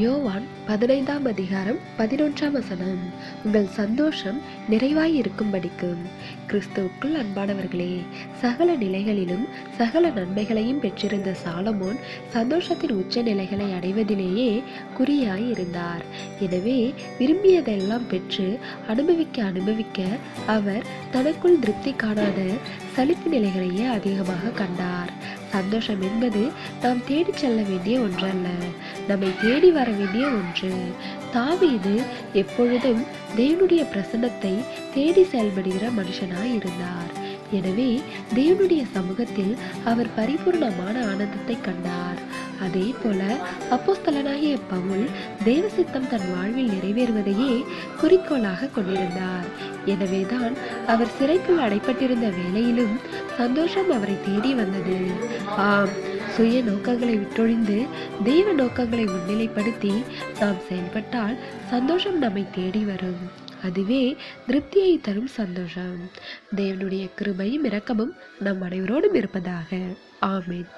யோவான் பதினைந்தாம் அதிகாரம் பதினொன்றாம் வசனம். உங்கள் சந்தோஷம் நிறைவாய் இருக்கும்படிக்கும் கிறிஸ்துவுக்குள் அன்பானவர்களே சகல நிலைகளிலும் சகல நன்மைகளையும் பெற்றிருந்த சாலமோன் சந்தோஷத்தின் உச்ச நிலைகளை அடைவதிலேயே குறியாய் இருந்தார் எனவே விரும்பியதெல்லாம் பெற்று அனுபவிக்க அனுபவிக்க அவர் தனக்குள் திருப்தி காணாத சலிப்பு நிலைகளையே அதிகமாக கண்டார். சந்தோஷம் என்பது நாம் தேடிச் செல்ல வேண்டிய ஒன்றல்ல. நம்மை தேடி வர வேண்டிய ஒன்று. தாவீது எப்பொழுதும் தேவனுடைய பிரசன்னத்தை தேடி செயல்படுகிற மனுஷனாய் இருந்தார் எனவே தேவனுடைய சமூகத்தில் அவர் பரிபூர்ணமான ஆனந்தத்தை கண்டார். அதே போல அப்போஸ்தலனாகிய பவுல் தேவ சித்தம் தன் வாழ்வில் நிறைவேறுவதையே குறிக்கோளாக கொண்டிருந்தார். எனவேதான் அவர் சிறைக்குள் அடைப்பட்டிருந்த வேளையிலும் சந்தோஷம் அவரை தேடி வந்தது. ஆம் சுய நோக்கங்களை விட்டொழிந்து தெய்வ நோக்கங்களை முன்னிலைப்படுத்தி நாம் செயல்பட்டால் சந்தோஷம் நம்மை தேடி வரும். அதுவே திருப்தியை தரும் சந்தோஷம். தேவனுடைய கிருபையும் இரக்கமும் நம் அனைவரோடும் இருப்பதாக. ஆமேன்.